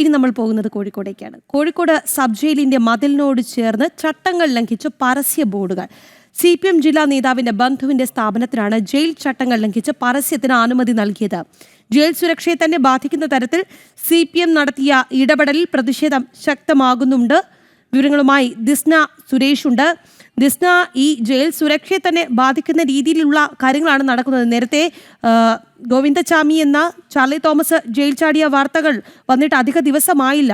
ഇനി നമ്മൾ പോകുന്നത് കോഴിക്കോടേക്കാണ്. കോഴിക്കോട് സബ് ജയിലിന്റെ മതിലിനോട് ചേർന്ന് ചട്ടങ്ങൾ ലംഘിച്ച് പരസ്യ ബോർഡുകൾ. സി പി എം ജില്ലാ നേതാവിന്റെ ബന്ധുവിന്റെ സ്ഥാപനത്തിനാണ് ജയിൽ ചട്ടങ്ങൾ ലംഘിച്ച് പരസ്യത്തിന് അനുമതി നൽകിയത്. ജയിൽ സുരക്ഷയെ തന്നെ ബാധിക്കുന്ന തരത്തിൽ സി പി എം നടത്തിയ ഇടപെടലിൽ പ്രതിഷേധം ശക്തമാകുന്നുണ്ട്. വിവരങ്ങളുമായി ദിസ്ന സുരേഷ് ഉണ്ട്. ദിസ്ന ഈ ജയിൽ സുരക്ഷയെ തന്നെ ബാധിക്കുന്ന രീതിയിലുള്ള കാര്യങ്ങളാണ് നടക്കുന്നത്. നേരത്തെ ഗോവിന്ദചാമി എന്ന ചാർലി തോമസ് ജയിൽ ചാടിയ വാർത്തകൾ വന്നിട്ട് അധിക ദിവസമായില്ല.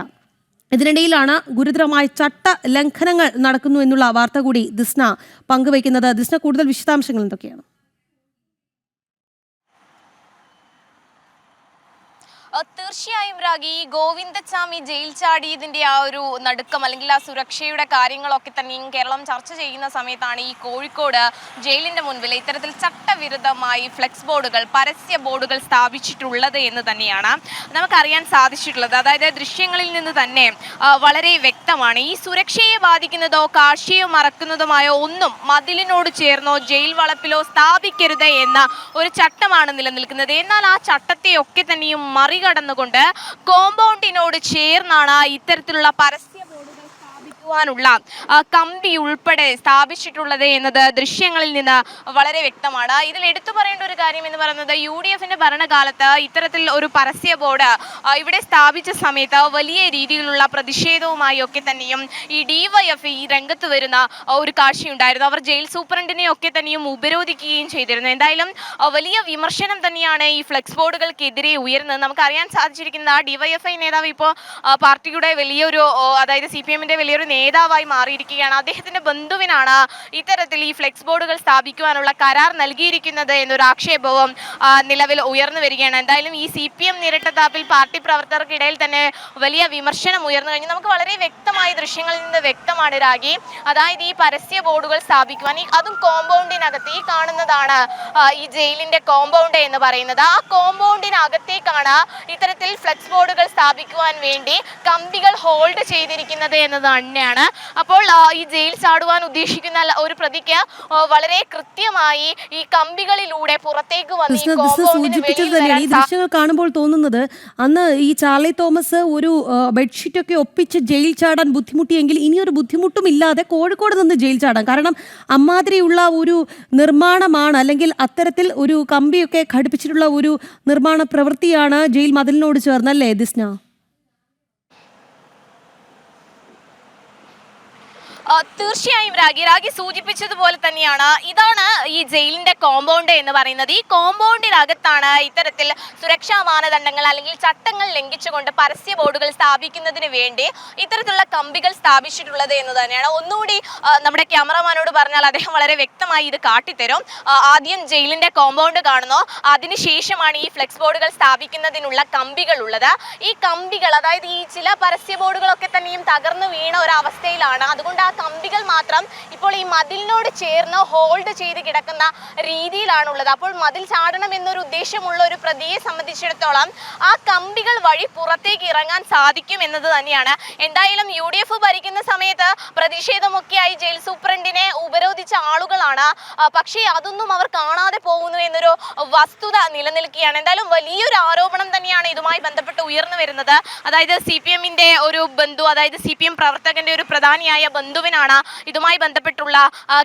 ഇതിനിടയിലാണ് ഗുരുതരമായ ചട്ട ലംഘനങ്ങൾ നടക്കുന്നു എന്നുള്ള വാർത്ത കൂടി ദിസ്ന പങ്കുവയ്ക്കുന്നത്. ദിസ്ന കൂടുതൽ വിശദാംശങ്ങൾ എന്തൊക്കെയാണ്? തീർച്ചയായും രാഗി ഈ ഗോവിന്ദസ്വാമി ജയിൽ ചാടിയതിന്റെ ആ ഒരു നടുക്കം അല്ലെങ്കിൽ ആ സുരക്ഷയുടെ കാര്യങ്ങളൊക്കെ തന്നെയും കേരളം ചർച്ച ചെയ്യുന്ന സമയത്താണ് ഈ കോഴിക്കോട് ജയിലിന്റെ മുൻപിൽ ഇത്തരത്തിൽ ചട്ടവിരുദ്ധമായി ഫ്ലെക്സ് ബോർഡുകൾ പരസ്യ ബോർഡുകൾ സ്ഥാപിച്ചിട്ടുള്ളത് എന്ന് തന്നെയാണ് നമുക്കറിയാൻ സാധിച്ചിട്ടുള്ളത്. അതായത് ദൃശ്യങ്ങളിൽ നിന്ന് തന്നെ വളരെ വളരെ വ്യക്തമാണ് ഈ സുരക്ഷയെ ബാധിക്കുന്നതോ കാർഷിയോ മറക്കുന്നതുമായ ഒന്നും മതിലിനോട് ചേർന്നോ ജയിൽ വളപ്പിലോ സ്ഥാപിക്കരുത് എന്ന ഒരു ചട്ടമാണ് നിലനിൽക്കുന്നത്. എന്നാൽ ആ ചട്ടത്തെ ഒക്കെ തന്നെയും മറികടന്നുകൊണ്ട് കോമ്പൗണ്ടിനോട് ചേർന്നാണ് ഇത്തരത്തിലുള്ള പരസ്യ ആ, കമ്പി ഉൾപ്പെടെ സ്ഥാപിച്ചിട്ടുള്ളത് എന്നത് ദൃശ്യങ്ങളിൽ നിന്ന് വളരെ വ്യക്തമാണ്. ഇതിൽ എടുത്തു പറയേണ്ട ഒരു കാര്യം എന്ന് പറയുന്നത് യു ഡി എഫിന്റെ ഭരണകാലത്ത് ഇത്തരത്തിൽ ഒരു പരസ്യ ബോർഡ് ഇവിടെ സ്ഥാപിച്ച സമയത്ത് വലിയ രീതിയിലുള്ള പ്രതിഷേധവുമായി ഒക്കെ തന്നെയും ഈ ഡിവൈഎഫ് ഈ രംഗത്ത് വരുന്ന ഒരു കാഴ്ചയുണ്ടായിരുന്നു. അവർ ജയിൽ സൂപ്രണ്ടിനെ ഒക്കെ തന്നെയും ഉപരോധിക്കുകയും ചെയ്തിരുന്നു. എന്തായാലും വലിയ വിമർശനം തന്നെയാണ് ഈ ഫ്ലെക്സ് ബോർഡുകൾക്കെതിരെ ഉയർന്നത് നമുക്ക് അറിയാൻ സാധിച്ചിരിക്കുന്ന ഡിവൈഎഫ്ഐ നേതാവ് ഇപ്പോൾ പാർട്ടിയുടെ വലിയൊരു അതായത് സി പി എമ്മിന്റെ വലിയൊരു നേതാവായി മാറിയിരിക്കുകയാണ്. അദ്ദേഹത്തിന്റെ ബന്ധുവിനാണ് ഇത്തരത്തിൽ ഈ ഫ്ലെക്സ് ബോർഡുകൾ സ്ഥാപിക്കുവാനുള്ള കരാർ നൽകിയിരിക്കുന്നത് എന്നൊരു ആക്ഷേപവും നിലവിൽ ഉയർന്നു വരികയാണ്. എന്തായാലും ഈ സി പി എം നിരട്ടത്താപ്പിൽ പാർട്ടി പ്രവർത്തകർക്കിടയിൽ തന്നെ വലിയ വിമർശനം ഉയർന്നു കഴിഞ്ഞു. നമുക്ക് വളരെ വ്യക്തമായ ദൃശ്യങ്ങളിൽ നിന്ന് വ്യക്തമാണ് രാഗി. അതായത് ഈ പരസ്യ ബോർഡുകൾ സ്ഥാപിക്കുവാൻ അതും കോമ്പൗണ്ടിനകത്ത് ഈ കാണുന്നതാണ് ഈ ജയിലിന്റെ കോമ്പൗണ്ട് എന്ന് പറയുന്നത്. ആ കോമ്പൗണ്ടിനകത്തേക്കാണ് ഇത്തരത്തിൽ ഫ്ലെക്സ് ബോർഡുകൾ സ്ഥാപിക്കുവാൻ വേണ്ടി കമ്പികൾ ഹോൾഡ് ചെയ്തിരിക്കുന്നത് എന്നത് തന്നെയാണ്. അപ്പോൾ ഈ ജയിൽ ചാടുവാൻ ഉദ്ദേശിക്കുന്ന ഒരു പ്രതിക്ക് വളരെ കൃത്യമായി ഈ കമ്പികളിലൂടെ പുറത്തേക്ക് വന്ന് ഈ ദൃശ്യങ്ങൾ കാണുമ്പോൾ തോന്നുന്നത് അന്ന് ഈ ചാർലി തോമസ് ഒരു ബെഡ്ഷീറ്റ് ഒക്കെ ഒപ്പിച്ച് ജയിൽ ചാടാൻ ബുദ്ധിമുട്ടിയെങ്കിൽ ഇനിയൊരു ബുദ്ധിമുട്ടും ഇല്ലാതെ കോഴിക്കോട് നിന്ന് ജയിൽ ചാടാം. കാരണം അമ്മാതിരിയുള്ള ഒരു നിർമ്മാണമാണ് അല്ലെങ്കിൽ അത്തരത്തിൽ ഒരു കമ്പിയൊക്കെ ഘടിപ്പിച്ചിട്ടുള്ള ഒരു നിർമ്മാണ പ്രവൃത്തിയാണ് ജയിൽ മതിലിനോട് ചേർന്നല്ലേ ദിസ്ന ആ, തീർച്ചയായും രാഗി. രാഗി സൂചിപ്പിച്ചതുപോലെ തന്നെയാണ്. ഇതാണ് ഈ ജയിലിന്റെ കോമ്പൗണ്ട് എന്ന് പറയുന്നത്. ഈ കോമ്പൗണ്ടിനകത്താണ് ഇത്തരത്തിൽ സുരക്ഷാ മാനദണ്ഡങ്ങൾ അല്ലെങ്കിൽ ചട്ടങ്ങൾ ലംഘിച്ചുകൊണ്ട് പരസ്യ ബോർഡുകൾ സ്ഥാപിക്കുന്നതിന് വേണ്ടി ഇത്തരത്തിലുള്ള കമ്പികൾ സ്ഥാപിച്ചിട്ടുള്ളത് എന്ന് തന്നെയാണ്. ഒന്നുകൂടി നമ്മുടെ ക്യാമറമാനോട് പറഞ്ഞാൽ അദ്ദേഹം വളരെ വ്യക്തമായി ഇത് കാട്ടിത്തരും. ആദ്യം ജയിലിന്റെ കോമ്പൗണ്ട് കാണുന്നു. അതിനുശേഷമാണ് ഈ ഫ്ലെക്സ് ബോർഡുകൾ സ്ഥാപിക്കുന്നതിനുള്ള കമ്പികൾ ഉള്ളത്. ഈ കമ്പികൾ അതായത് ഈ ചില പരസ്യ ബോർഡുകളൊക്കെ തന്നെയും തകർന്നു വീണ ഒരവസ്ഥയിലാണ് അതുകൊണ്ട് ആ കമ്പികൾ മാത്രം ഇപ്പോൾ ഈ മതിലിനോട് ചേർന്ന് ഹോൾഡ് ചെയ്ത് കിടക്കുന്ന രീതിയിലാണുള്ളത്. അപ്പോൾ മതിൽ ചാടണം എന്നൊരു ഉദ്ദേശമുള്ള ഒരു പ്രതിയെ സംബന്ധിച്ചിടത്തോളം ആ കമ്പികൾ വഴി പുറത്തേക്ക് ഇറങ്ങാൻ സാധിക്കും എന്നത് തന്നെയാണ്. എന്തായാലും യു ഡി എഫ് ഭരിക്കുന്ന സമയത്ത് പ്രതിഷേധമൊക്കെയായി ജയിൽ സൂപ്രണ്ടിനെ ഉപരോധിച്ച ആളുകളാണ്. പക്ഷേ അതൊന്നും അവർ കാണാതെ പോകുന്നു എന്നൊരു വസ്തുത നിലനിൽക്കുകയാണ്. എന്തായാലും വലിയൊരു ആരോപണം തന്നെയാണ് ഇതുമായി ബന്ധപ്പെട്ട് ഉയർന്നു വരുന്നത്. അതായത് സി പി എമ്മിന്റെ ഒരു ബന്ധു അതായത് സി പി എം പ്രവർത്തകന്റെ ഒരു പ്രധാനിയായ ബന്ധുവിനാണ് ഇതുമായി ബന്ധപ്പെട്ടുള്ള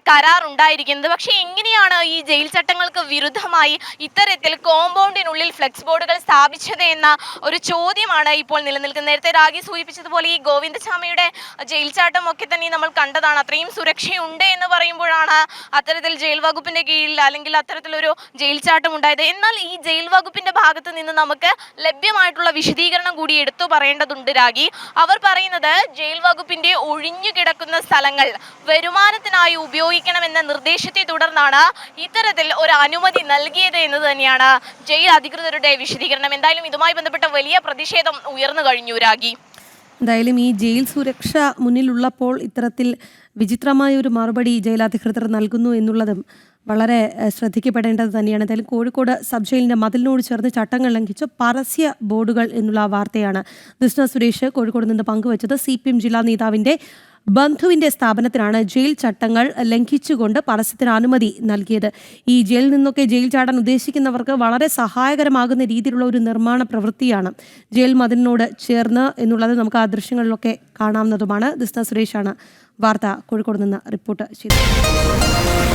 കരാർ ഉണ്ടായിരിക്കുന്നത്. പക്ഷേ എങ്ങനെയാണ് ഈ ജയിൽ ചട്ടങ്ങൾക്ക് വിരുദ്ധമായി ഇത്തരത്തിൽ കോമ്പൗണ്ടിനുള്ളിൽ ഫ്ലെക്സ് ബോർഡുകൾ സ്ഥാപിച്ചത് എന്ന ഒരു ചോദ്യമാണ് ഇപ്പോൾ നിലനിൽക്കുന്നത്? നേരത്തെ രാഗി സൂചിപ്പിച്ചതുപോലെ ഈ ഗോവിന്ദസ്വാമിയുടെ ജയിൽ ചാട്ടം ഒക്കെ തന്നെ നമ്മൾ കണ്ടതാണ്. അത്രയും സുരക്ഷയുണ്ട് എന്ന് പറയുമ്പോഴാണ് അത്തരത്തിൽ ജയിൽ വകുപ്പിന്റെ കീഴിൽ അല്ലെങ്കിൽ അത്തരത്തിലൊരു ജയിൽ ചാട്ടം ഉണ്ടായത്. എന്നാൽ ഈ ജയിൽ വകുപ്പിന്റെ ഭാഗത്ത് നിന്ന് നമുക്ക് ലഭ്യമായിട്ടുള്ള വിശദീകരണം കൂടി എടുത്തു പറയേണ്ടതുണ്ട് രാഗി. അവർ പറയുന്നത് ജയിൽ വകുപ്പിന്റെ ഒഴിഞ്ഞു കിടക്കുന്ന സ്ഥലങ്ങൾ വരുമാനത്തിനായി ഉപയോഗിക്കണമെന്ന നിർദ്ദേശത്തെ തുടർന്നാണ് ഇത്തരത്തിൽ ഒരു അനുമതി നൽകിയത് എന്ന് തന്നെയാണ് ജയിൽ അധികൃതരുടെ വിശദീകരണം. എന്തായാലും ഇതുമായി ബന്ധപ്പെട്ട വലിയ പ്രതിഷേധം ഉയർന്നു കഴിഞ്ഞു രാഗി. എന്തായാലും ഈ ജയിൽ സുരക്ഷ മുന്നിലുള്ളപ്പോൾ ഇത്തരത്തിൽ വിചിത്രമായ ഒരു മറുപടി ജയിലധികൃതർ നൽകുന്നു എന്നുള്ളതും വളരെ ശ്രദ്ധിക്കപ്പെടേണ്ടത് തന്നെയാണ്. എന്തായാലും കോഴിക്കോട് സബ് ജയിലിന്റെ മതിലിനോട് ചേർന്ന് ചട്ടങ്ങൾ ലംഘിച്ച് പരസ്യ ബോർഡുകൾ എന്നുള്ള വാർത്തയാണ് ദുസ്ന സുരേഷ് കോഴിക്കോട് നിന്ന് പങ്കുവച്ചത്. സി ജില്ലാ നേതാവിന്റെ ബന്ധുവിന്റെ സ്ഥാപനത്തിനാണ് ജയിൽ ചട്ടങ്ങൾ ലംഘിച്ചുകൊണ്ട് പരസ്യത്തിന് അനുമതി നൽകിയത്. ഈ ജയിലിൽ നിന്നൊക്കെ ജയിൽ ചാടാൻ ഉദ്ദേശിക്കുന്നവർക്ക് വളരെ സഹായകരമാകുന്ന രീതിയിലുള്ള ഒരു നിർമ്മാണ പ്രവൃത്തിയാണ് ജയിൽ മതിലിനോട് ചേർന്ന് എന്നുള്ളത് നമുക്ക് ആ ദൃശ്യങ്ങളിലൊക്കെ കാണാവുന്നതുമാണ്. ദിസ്ന സുരേഷാണ് വാർത്ത കോഴിക്കോട് നിന്ന് റിപ്പോർട്ട് ചെയ്തത്.